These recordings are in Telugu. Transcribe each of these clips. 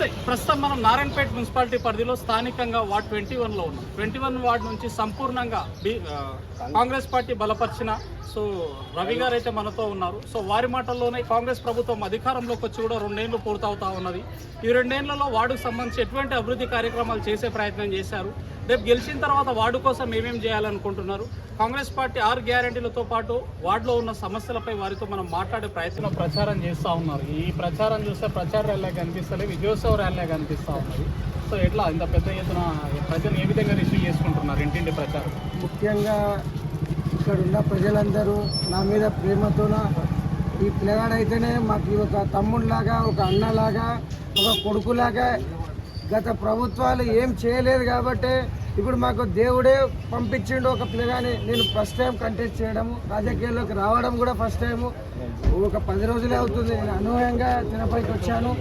వస్తాయి ప్రస్తుతం మనం నారాయణపేట మున్సిపాలిటీ పరిధిలో స్థానికంగా వార్డ్ ట్వంటీ వన్లో ఉన్నాం. ట్వంటీ వన్ వార్డ్ నుంచి సంపూర్ణంగా కాంగ్రెస్ పార్టీ బలపరిచిన సో రవి గారు అయితే మనతో ఉన్నారు. సో వారి మాటల్లోనే కాంగ్రెస్ ప్రభుత్వం అధికారంలోకి వచ్చి కూడా రెండేళ్ళు పూర్తవుతా ఉన్నది. ఈ రెండేళ్ళలో వార్డుకు సంబంధించి ఎటువంటి అభివృద్ధి కార్యక్రమాలు చేసే ప్రయత్నం చేశారు. రేపు గెలిచిన తర్వాత వార్డు కోసం ఏమేం చేయాలనుకుంటున్నారు? కాంగ్రెస్ పార్టీ ఆరు గ్యారంటీలతో పాటు వార్డులో ఉన్న సమస్యలపై వారితో మనం మాట్లాడే ప్రయత్నం ప్రచారం చేస్తూ ఉన్నారు. ఈ ప్రచారం చూస్తే ప్రచార ర్యాలీ కనిపిస్తలే విజయోత్సవ ర్యాలీ కనిపిస్తూ ఉన్నది. సో ఎట్లా? ఇంత పెద్ద ఎత్తున ప్రజలు ఏ విధంగా రిసీవ్ చేసుకుంటున్నారు ఇంటింటి ప్రచారం? ముఖ్యంగా ఇక్కడ ఉన్న ప్రజలందరూ నా మీద ప్రేమతోన ఈ పిల్లగాడు అయితేనే మాకు ఒక తమ్ముడిలాగా ఒక అన్నలాగా ఒక కొడుకులాగా గత ప్రభుత్వాలు ఏం చేయలేదు కాబట్టి ఇప్పుడు మాకు దేవుడే పంపించిండు ఒక పిల్లగాని. నేను ఫస్ట్ టైం కంటెస్ట్ చేయడము రాజకీయాల్లోకి రావడం కూడా ఫస్ట్ టైము ఒక పది రోజులే అవుతుంది. నేను అనూహ్యంగా తినపైకి వచ్చాను.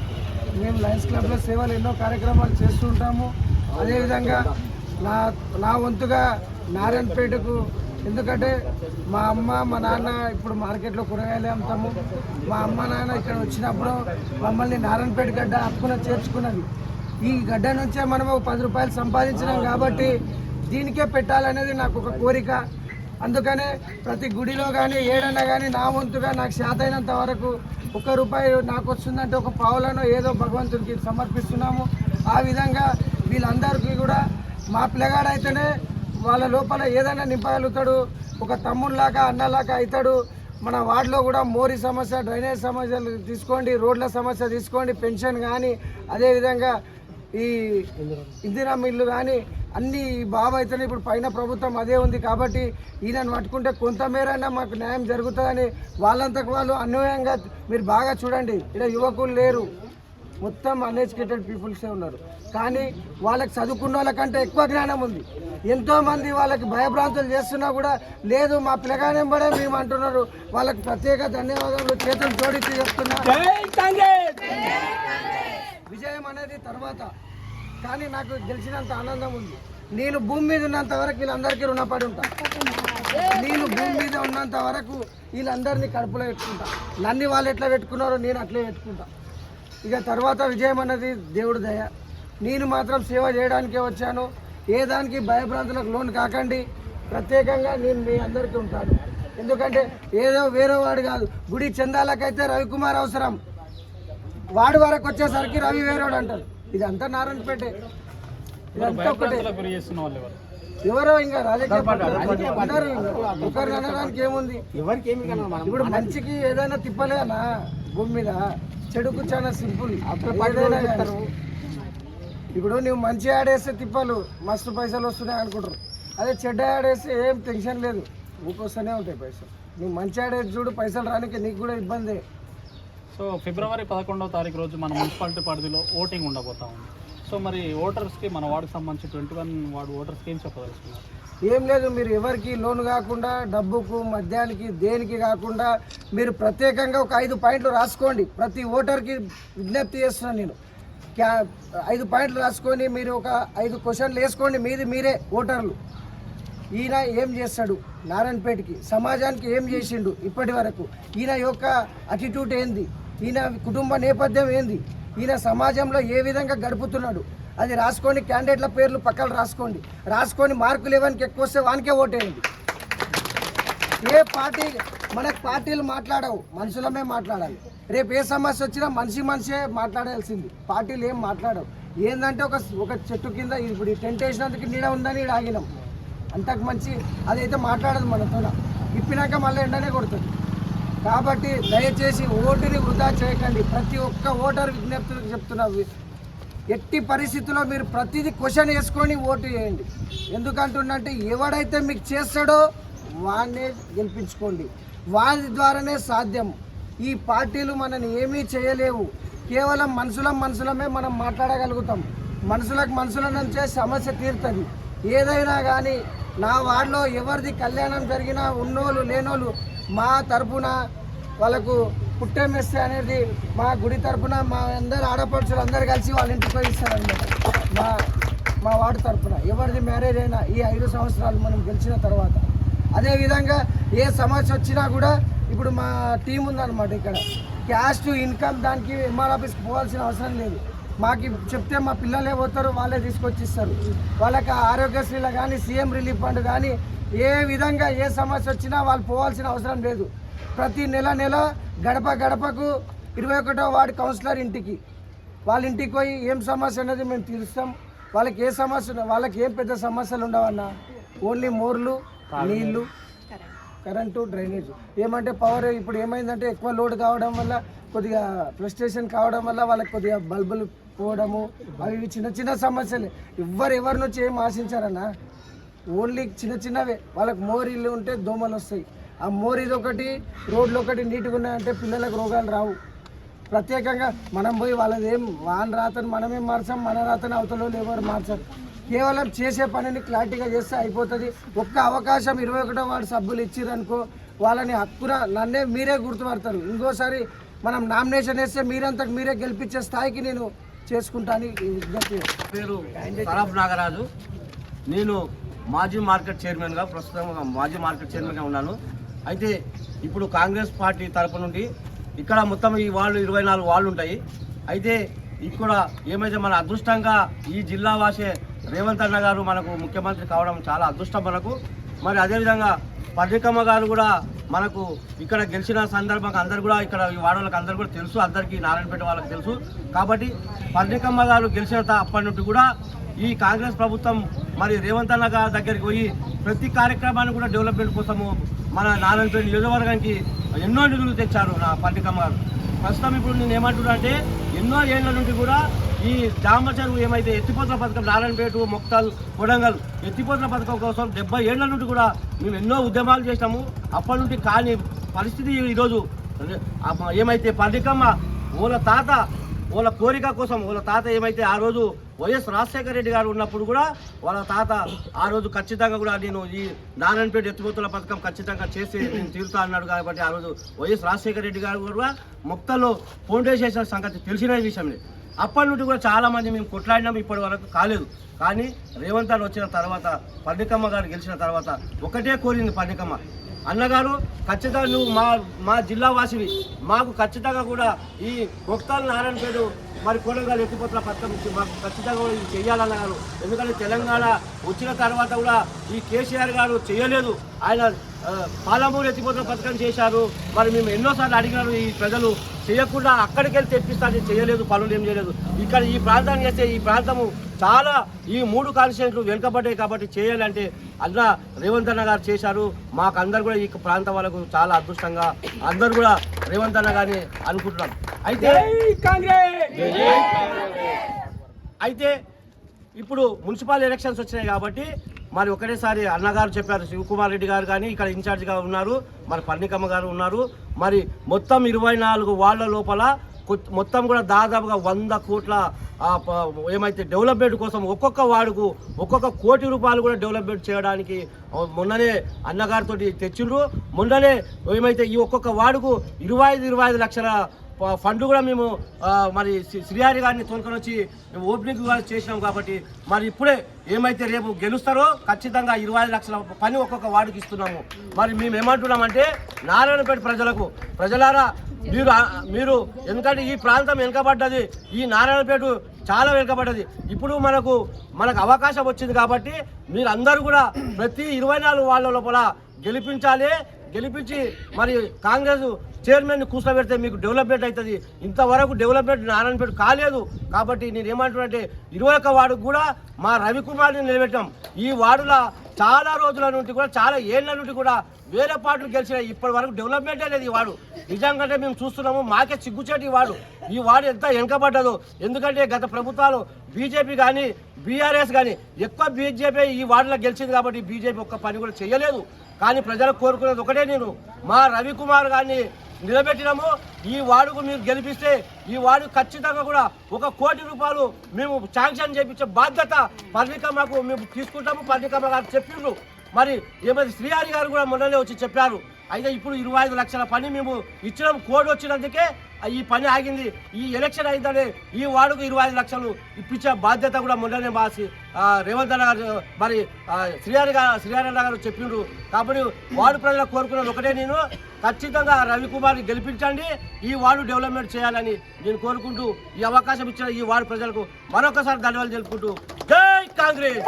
మేము లయన్స్ క్లబ్లో సేవలు ఎన్నో కార్యక్రమాలు చేస్తుంటాము అదేవిధంగా నా నా వంతుగా నారాయణపేటకు ఎందుకంటే మా అమ్మ మా నాన్న ఇప్పుడు మార్కెట్లో కూరగాయలు అమ్ముతాము. మా అమ్మ నాన్న ఇక్కడ వచ్చినప్పుడు మమ్మల్ని నారాయణపేట గడ్డ అప్పున చేర్చుకున్నది. ఈ గడ్డ నుంచే మనం ఒక పది రూపాయలు సంపాదించినాం కాబట్టి దీనికే పెట్టాలనేది నాకు ఒక కోరిక. అందుకనే ప్రతి గుడిలో కానీ ఏడన్నా కానీ నా వంతుగా నాకు శాతైనంత వరకు ఒక రూపాయి నాకు వస్తుందంటే ఒక పావులను ఏదో భగవంతుడికి సమర్పిస్తున్నాము. ఆ విధంగా వీళ్ళందరికీ కూడా మా పిల్లగాడైతేనే వాళ్ళ లోపల ఏదైనా నింపగలుగుతాడు ఒక తమ్ముళ్ళలాగా అన్నలాగా అవుతాడు మన వార్డులో కూడా మోరీ సమస్య డ్రైనేజ్ సమస్యలు తీసుకోండి రోడ్ల సమస్య తీసుకోండి పెన్షన్ కానీ అదేవిధంగా ఈ ఇందిరా మిల్లు కానీ అన్ని ఈ బాబు అయితేనే ఇప్పుడు పైన ప్రభుత్వం అదే ఉంది కాబట్టి ఈయనను పట్టుకుంటే కొంతమేరైనా మాకు న్యాయం జరుగుతుందని వాళ్ళంతకు వాళ్ళు అన్వయంగా మీరు బాగా చూడండి. ఇక్కడ యువకులు లేరు. మొత్తం అన్ఎడ్యుకేటెడ్ పీపుల్సే ఉన్నారు. కానీ వాళ్ళకి చదువుకున్న వాళ్ళకంటే ఎక్కువ జ్ఞానం ఉంది. ఎంతోమంది వాళ్ళకి భయభ్రాంతులు చేస్తున్నా కూడా లేదు మా పిల్లగానెంబడే మేము అంటున్నారు. వాళ్ళకి ప్రత్యేక ధన్యవాదాలు. చేతులు జోడించి చెప్తున్నారు విజయం అనేది తర్వాత. కానీ నాకు గెలిచినంత ఆనందం ఉంది. నేను భూమి మీద ఉన్నంత వరకు వీళ్ళందరికీ రుణపడి ఉంటా. నేను భూమి మీద ఉన్నంత వరకు వీళ్ళందరినీ కడుపులో పెట్టుకుంటా. నన్ను వాళ్ళు ఎట్లా పెట్టుకున్నారో నేను అట్లే పెట్టుకుంటా. ఇక తర్వాత విజయం అన్నది దేవుడి దయ. నేను మాత్రం సేవ చేయడానికే వచ్చాను. ఏ దానికి భయభ్రాంతులకు లోన్ కాకండి. ప్రత్యేకంగా నేను మీ అందరికీ ఉంటాను. ఎందుకంటే ఏదో వేరే వాడు కాదు. గుడి చందాలకైతే రవికుమార్ అవసరం. వాడి వరకు వచ్చేసరికి రవి వేరేవాడు అంటారు. ఇదంతా నారాయణపేటే. ఇదంతా ఒకటే. ఎవరు? ఇంకా రాజకీయ అనడానికి ఏముంది? ఇప్పుడు మంచికి ఏదైనా తిప్పలేనా భూమి మీద చెడుకు చాలా సింపుల్. ఇప్పుడు నువ్వు మంచి ఆడేస్తే తిప్పలు మస్తు పైసలు వస్తున్నాయి అనుకుంటారు. అదే చెడ్డ ఆడేస్తే ఏం టెన్షన్ లేదు. ఊకొస్తూనే ఉంటాయి పైసలు. నువ్వు మంచి ఆడేసి చూడు పైసలు రానికి నీకు కూడా ఇబ్బందే. సో ఫిబ్రవరి పదకొండవ తారీఖు రోజు మన మున్సిపాలిటీ పరిధిలో ఓటింగ్ ఉండబోతా ఉంది. సో మరి ఓటర్స్కి మన వార్డుకి సంబంధించి ట్వంటీ వన్ వార్డు ఓటర్స్కి ఏం చెప్పదలుచుకున్నారు? ఏం లేదు మీరు ఎవరికి లోన్ కాకుండా డబ్బుకు మద్యానికి దేనికి కాకుండా మీరు ప్రత్యేకంగా ఒక ఐదు పాయింట్లు రాసుకోండి. ప్రతి ఓటర్కి విజ్ఞప్తి చేస్తున్నాను నేను. క్యా ఐదు పాయింట్లు రాసుకొని మీరు ఒక ఐదు క్వశ్చన్లు వేసుకోండి. మీది మీరే ఓటర్లు. ఈయన ఏం చేస్తాడు? నారాయణపేటకి సమాజానికి ఏం చేసిండు ఇప్పటి వరకు? ఈయన యొక్క అటిట్యూడ్ ఏంది? ఈయన కుటుంబ నేపథ్యం ఏంది? ఈయన సమాజంలో ఏ విధంగా గడుపుతున్నాడు? అది రాసుకొని క్యాండిడేట్ల పేర్లు పక్కన రాసుకోండి. రాసుకొని మార్కులు ఇవ్వడానికి ఎక్కువ వస్తే వానికే ఓటేయండి. ఏ పార్టీ మనకు పార్టీలు మాట్లాడవు మనుషులమే మాట్లాడాలి. రేపు ఏ సమస్య వచ్చినా మనిషి మనిషే మాట్లాడాల్సింది. పార్టీలు ఏం మాట్లాడవు. ఏంటంటే ఒక ఒక చెట్టు కింద ఇప్పుడు ఈ టెంట్ వేసినందుకు నీడ ఉందని ఈడ ఆగినాం. అంతకు మంచి అదైతే మాట్లాడదు మనతో ఇప్పినాక మళ్ళీ ఎండనే కొడుతుంది. కాబట్టి దయచేసి ఓటుని వృధా చేయకండి. ప్రతి ఒక్క ఓటర్ విజ్ఞప్తులకు చెప్తున్నా ఎట్టి పరిస్థితుల్లో మీరు ప్రతిదీ క్వశ్చన్ వేసుకొని ఓటు వేయండి. ఎందుకంటున్నంటే ఎవడైతే మీకు చేస్తాడో వాడినే గెలిపించుకోండి. వారి ద్వారానే సాధ్యం. ఈ పార్టీలు మనని ఏమీ చేయలేవు. కేవలం మనుషులం మనుషులమే మనం మాట్లాడగలుగుతాం. మనుషులకు మనుషుల నుంచే సమస్య తీరుతుంది. ఏదైనా కానీ నా వార్డులో ఎవరిది కళ్యాణం జరిగినా ఉన్నోళ్ళు లేనోళ్ళు మా తరపున వాళ్ళకు పుట్టమెస్ అనేది మా గుడి తరఫున మా అందరు ఆడపడుచులు అందరు కలిసి వాళ్ళ ఇంటికి పోయిస్తారనమాట మా మా వార్డు తరపున. ఎవరిది మ్యారేజ్ అయినా ఈ ఐదు సంవత్సరాలు మనం గెలిచిన తర్వాత. అదేవిధంగా ఏ సమస్య వచ్చినా కూడా ఇప్పుడు మా టీం ఉందన్నమాట ఇక్కడ. క్యాష్ టు ఇన్కమ్ దానికి ఎంఆర్ ఆఫీస్కి పోవాల్సిన అవసరం లేదు. మాకు చెప్తే మా పిల్లలే పోతారు వాళ్ళే తీసుకొచ్చి ఇస్తారు వాళ్ళకి ఆరోగ్యశ్రీలో కానీ సీఎం రిలీఫ్ ఫండ్ కానీ ఏ విధంగా ఏ సమస్య వచ్చినా వాళ్ళు పోవాల్సిన అవసరం లేదు. ప్రతి నెల నెల గడప గడపకు ఇరవై ఒకటో వార్డు కౌన్సిలర్ ఇంటికి. వాళ్ళ ఇంటికి పోయి ఏం సమస్య అనేది మేము తీరుస్తాం. వాళ్ళకి ఏ సమస్య వాళ్ళకి ఏం పెద్ద సమస్యలు ఉండవన్నా? ఓన్లీ మోర్లు నీళ్ళు కరెంటు డ్రైనేజ్. ఏమంటే పవర్ ఇప్పుడు ఏమైందంటే ఎక్కువ లోడ్ కావడం వల్ల కొద్దిగా ఫ్రస్ట్రేషన్ కావడం వల్ల వాళ్ళకి కొద్దిగా బల్బులు పోవడము అవి చిన్న చిన్న సమస్యలే. ఎవ్వరు ఎవరి నుంచి ఏం ఆశించారన్నా? ఓన్లీ చిన్న చిన్నవే. వాళ్ళకి మోరీలు ఉంటే దోమలు వస్తాయి. ఆ మోరీది ఒకటి రోడ్లు ఒకటి నీట్గా ఉన్నాయంటే పిల్లలకు రోగాలు రావు. ప్రత్యేకంగా మనం పోయి వాళ్ళది ఏం వాళ్ళ రాతను మనమేం మార్చాం మన రాతను అవతల ఎవరు మార్చారు. కేవలం చేసే పనిని క్లారిటీగా చేస్తే అయిపోతుంది. ఒక్క అవకాశం ఇరవై ఒకటో వాడు సభ్యులు ఇచ్చిరనుకో వాళ్ళని హక్కున నన్నే మీరే గుర్తుపడతారు. ఇంకోసారి మనం నామినేషన్ వేస్తే మీరంతకు మీరే గెలిపించే స్థాయికి నేను పేరు సరాఫ్ నాగరాజు. నేను మాజీ మార్కెట్ చైర్మన్గా ప్రస్తుతం మాజీ మార్కెట్ చైర్మన్గా ఉన్నాను. అయితే ఇప్పుడు కాంగ్రెస్ పార్టీ తరపు నుండి ఇక్కడ మొత్తం ఈ వాళ్ళు ఇరవై నాలుగు వాళ్ళు ఉంటాయి. అయితే ఇక్కడ ఏమైతే మన అదృష్టంగా ఈ జిల్లా వాసే రేవంత్ అన్న గారు మనకు ముఖ్యమంత్రి కావడం చాలా అదృష్టం మనకు. మరి అదేవిధంగా పర్ణికమ్మ గారు కూడా మనకు ఇక్కడ గెలిచిన సందర్భంగా అందరు కూడా ఇక్కడ ఈ వాడవాళ్ళకి అందరు కూడా తెలుసు అందరికీ నారాయణపేట వాళ్ళకి తెలుసు. కాబట్టి పర్ణికమ్మ గారు గెలిచిన అప్పటి నుండి కూడా ఈ కాంగ్రెస్ ప్రభుత్వం మరి రేవంత్ అన్న గారి దగ్గరికి పోయి ప్రతి కార్యక్రమాన్ని కూడా డెవలప్మెంట్ కోసము మన నారాయణపేట నియోజకవర్గానికి ఎన్నో నిధులు తెచ్చారు నా పర్ణికమ్మ గారు. ప్రస్తుతం ఇప్పుడు నేను ఏమంటున్నా అంటే ఎన్నో ఏళ్ళ నుండి కూడా ఈ జామ చెరువు ఏమైతే ఎత్తిపోతల పథకం నారాయణపేట మొక్తల్ కొడంగల్ ఎత్తిపోతల పథకం కోసం డెబ్బై ఏళ్ళ నుండి కూడా మేము ఎన్నో ఉద్యమాలు చేసినాము. అప్పటి నుండి కాని పరిస్థితి ఈరోజు ఏమైతే పర్ణికమ్మ వాళ్ళ తాత వాళ్ళ కోరిక కోసం వాళ్ళ తాత ఏమైతే ఆ రోజు వైఎస్ రాజశేఖర రెడ్డి గారు ఉన్నప్పుడు కూడా వాళ్ళ తాత ఆ రోజు ఖచ్చితంగా కూడా నేను ఈ నారాయణపేట ఎత్తిపోతుల పథకం ఖచ్చితంగా చేసి నేను తీరుతా అన్నాడు కాబట్టి ఆ రోజు వైఎస్ రాజశేఖర రెడ్డి గారు కూడా మొక్కల్లో ఫౌండేషన్ సంగతి తెలిసిన విషయమే అప్పటి నుండి కూడా చాలామంది మేము కొట్లాడినాం ఇప్పటి వరకు కాలేదు. కానీ రేవంత్ గారు వచ్చిన తర్వాత పండికమ్మ గారు గెలిచిన తర్వాత ఒకటే కోరింది పండికమ్మ. అన్నగారు ఖచ్చితంగా నువ్వు మా మా జిల్లా వాసివి. మాకు ఖచ్చితంగా కూడా ఈ మొక్తాలు నారాయణపేట మరి కొడంగల్ ఎత్తిపోతున్న పథకం ఇచ్చి మాకు ఖచ్చితంగా ఇది చేయాలన్నారు ఎందుకంటే తెలంగాణ వచ్చిన తర్వాత కూడా ఈ కేసీఆర్ గారు చేయలేదు. ఆయన పాలమూరు ఎత్తిపోతుల పథకం చేశారు. మరి మేము ఎన్నోసార్లు అడిగినారు ఈ ప్రజలు చేయకుండా అక్కడికి వెళ్ళి తెప్పిస్తాను చేయలేదు పనులు ఏం చేయలేదు. ఇక్కడ ఈ ప్రాంతాన్ని చేస్తే ఈ ప్రాంతము చాలా ఈ మూడు కాన్స్టిట్యూన్లు వెనుకబడ్డాయి కాబట్టి చేయాలంటే అన్న రేవంత్ అన్న గారు చేశారు. మాకు అందరు కూడా ఈ ప్రాంతం వాళ్ళకు చాలా అదృష్టంగా అందరు కూడా రేవంత్ అన్న గారిని అనుకుంటున్నాం. అయితే అయితే ఇప్పుడు మున్సిపల్ ఎలక్షన్స్ వచ్చినాయి కాబట్టి మరి ఒకటేసారి అన్నగారు చెప్పారు శివకుమార్ రెడ్డి గారు కానీ ఇక్కడ ఇన్ఛార్జిగా ఉన్నారు మరి పర్ణికమ్మ గారు ఉన్నారు. మరి మొత్తం ఇరవై నాలుగు వాళ్ళ లోపల మొత్తం కూడా దాదాపుగా వంద కోట్ల ఏమైతే డెవలప్మెంట్ కోసం ఒక్కొక్క వార్డుకు ఒక్కొక్క కోటి రూపాయలు కూడా డెవలప్మెంట్ చేయడానికి మొన్ననే అన్నగారితో తెచ్చిండ్రు. మొన్ననే ఏమైతే ఈ ఒక్కొక్క వార్డుకు ఇరవై ఐదు ఇరవై ఐదు లక్షల ఫండ్లు ఫండ్ కూడా మేము మరి శ్రీహారి గారిని తోలుకొని వచ్చి మేము ఓపెనింగ్ కూడా చేసినాం కాబట్టి మరి ఇప్పుడే ఏమైతే రేపు గెలుస్తారో ఖచ్చితంగా ఇరవై ఐదు లక్షల పని ఒక్కొక్క వార్డుకి ఇస్తున్నాము. మరి మేము ఏమంటున్నామంటే నారాయణపేట ప్రజలకు ప్రజలారా మీరు మీరు ఎందుకంటే ఈ ప్రాంతం వెనుకబడ్డది ఈ నారాయణపేట చాలా వెనుకబడ్డది. ఇప్పుడు మనకు మనకు అవకాశం వచ్చింది కాబట్టి మీరు అందరూ కూడా ప్రతి ఇరవై నాలుగు వాళ్ళ లోపల గెలిపించాలి గెలిపించి మరి కాంగ్రెస్ చైర్మన్ కూర్చోబెడితే మీకు డెవలప్మెంట్ అవుతుంది. ఇంతవరకు డెవలప్మెంట్ నారాయణపేట కాలేదు. కాబట్టి నేను ఏమంటున్నానంటే ఇరవై ఒక్క వార్డు కూడా మా రవికుమార్ని నిలబెట్టాం. ఈ వార్డుల చాలా రోజుల నుండి కూడా చాలా ఏళ్ళ నుండి కూడా వేరే పార్టీలు గెలిచినాయి. ఇప్పటి వరకు డెవలప్మెంటే లేదు ఈ వాడు నిజంగానే మేము చూస్తున్నాము మాకే సిగ్గుచేటి ఈ వాడు ఈ వాడు ఎంత వెనకబడ్డదు. ఎందుకంటే గత ప్రభుత్వాలు బీజేపీ కానీ బీఆర్ఎస్ కానీ ఎక్కువ బీజేపీ ఈ వార్డులో గెలిచింది కాబట్టి బీజేపీ ఒక్క పని కూడా చేయలేదు. కానీ ప్రజలు కోరుకునేది ఒకటే నేను. మా రవికుమార్ గారిని నిలబెట్టినాము. ఈ వార్డుకు మీరు గెలిపిస్తే ఈ వార్డు ఖచ్చితంగా కూడా ఒక కోటి రూపాయలు మేము శాంక్షన్ చేయించే బాధ్యత పర్ణికమ్మకు మేము తీసుకుంటాము. పర్ణికమ్మ గారు చెప్పిండ్రు మరి ఏమైంది శ్రీహారి గారు కూడా మొన్ననే వచ్చి చెప్పారు. అయితే ఇప్పుడు ఇరవై ఐదు లక్షల పని మేము ఇచ్చినాం. కోడ్ వచ్చినందుకే ఈ పని ఆగింది. ఈ ఎలక్షన్ అయిందని ఈ వార్డుకు ఇరవై ఐదు లక్షలు ఇప్పించే బాధ్యత కూడా మొన్ననే మాసి ఆ, రేవంత్ అన్న గారు మరి శ్రీహరి గారు శ్రీహరి అన్న గారు చెప్పిండ్రు. కాబట్టి వార్డు ప్రజలకు కోరుకున్నది ఒకటే నేను. ఖచ్చితంగా రవికుమార్ని గెలిపించండి. ఈ వార్డు డెవలప్మెంట్ చేయాలని నేను కోరుకుంటూ ఈ అవకాశం ఇచ్చిన ఈ వార్డు ప్రజలకు మరొకసారి ధన్యవాదాలు తెలుపుకుంటూ జై కాంగ్రెస్!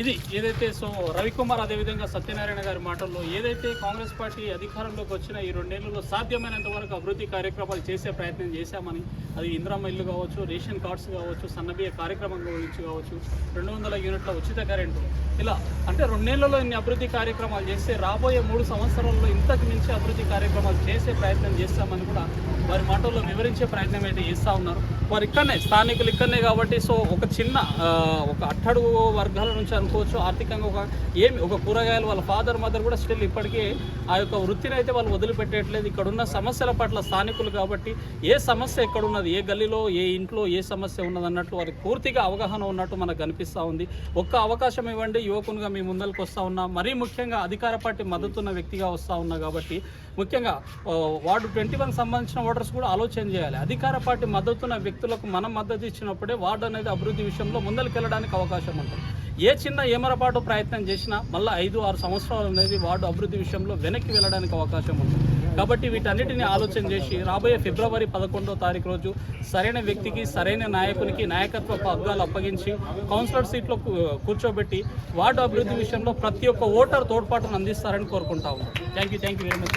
ఇది ఏదైతే సో రవికుమార్ అదేవిధంగా సత్యనారాయణ గారి మాటల్లో ఏదైతే కాంగ్రెస్ పార్టీ అధికారంలోకి వచ్చిన ఈ రెండేళ్ళలో సాధ్యమైనంత వరకు అభివృద్ధి కార్యక్రమాలు చేసే ప్రయత్నం చేశామని అది ఇందిరమ్మ ఇల్లు కావచ్చు రేషన్ కార్డ్స్ కావచ్చు సన్నబియ్య కార్యక్రమం గురించి కావచ్చు రెండు వందల యూనిట్ల ఉచిత కరెంటు ఇలా అంటే రెండేళ్ళలో ఇన్ని అభివృద్ధి కార్యక్రమాలు చేస్తే రాబోయే మూడు సంవత్సరాల్లో ఇంతకు మించి అభివృద్ధి కార్యక్రమాలు చేసే ప్రయత్నం చేస్తామని కూడా వారి మాటల్లో వివరించే ప్రయత్నం అయితే చేస్తూ ఉన్నారు. వారు ఇక్కడనే స్థానికులు ఇక్కడనే కాబట్టి సో ఒక చిన్న ఒక అట్టడుగు వర్గాల నుంచి అనుకోవచ్చు ఆర్థికంగా ఒక ఏమి ఒక కూరగాయలు వాళ్ళ ఫాదర్ మదర్ కూడా స్టిల్ ఇప్పటికీ ఆ యొక్క వృత్తిని అయితే వాళ్ళు వదిలిపెట్టేయట్లేదు ఇక్కడ ఉన్న సమస్యల పట్ల స్థానికులు కాబట్టి ఏ సమస్య ఎక్కడ ఉన్నది ఏ గల్లీలో ఏ ఇంట్లో ఏ సమస్య ఉన్నది అన్నట్లు వారికి పూర్తిగా అవగాహన ఉన్నట్టు మనకు కనిపిస్తూ ఉంది. ఒక్క అవకాశం ఇవ్వండి యువకునిగా మీ ముందరికి వస్తూ ఉన్నా. మరీ ముఖ్యంగా అధికార పార్టీ మద్దతున్న వ్యక్తిగా వస్తూ ఉన్నా కాబట్టి ముఖ్యంగా వార్డు ట్వంటీ వన్ సంబంధించిన ఓటర్స్ కూడా ఆలోచన చేయాలి. అధికార పార్టీ మద్దతున్న వ్యక్తులకు మనం మద్దతు ఇచ్చినప్పుడే వార్డు అనేది అభివృద్ధి విషయంలో ముందరికి అవకాశం ఉంటుంది. ఏ చిన్న ఏమరపాటు ప్రయత్నం చేసినా మళ్ళీ ఐదు ఆరు సంవత్సరాలు అనేది వార్డు అభివృద్ధి విషయంలో వెనక్కి వెళ్ళడానికి అవకాశం ఉంది. కాబట్టి వీటన్నిటిని ఆలోచన చేసి రాబోయే ఫిబ్రవరి పదకొండో తారీఖు రోజు సరైన వ్యక్తికి సరైన నాయకునికి నాయకత్వ పగ్గాలు అప్పగించి కౌన్సిలర్ సీట్లో కూర్చోబెట్టి వార్డు అభివృద్ధి విషయంలో ప్రతి ఒక్క ఓటర్ తోడ్పాటును అందిస్తారని కోరుకుంటా ఉన్నాం. Thank you thank you very much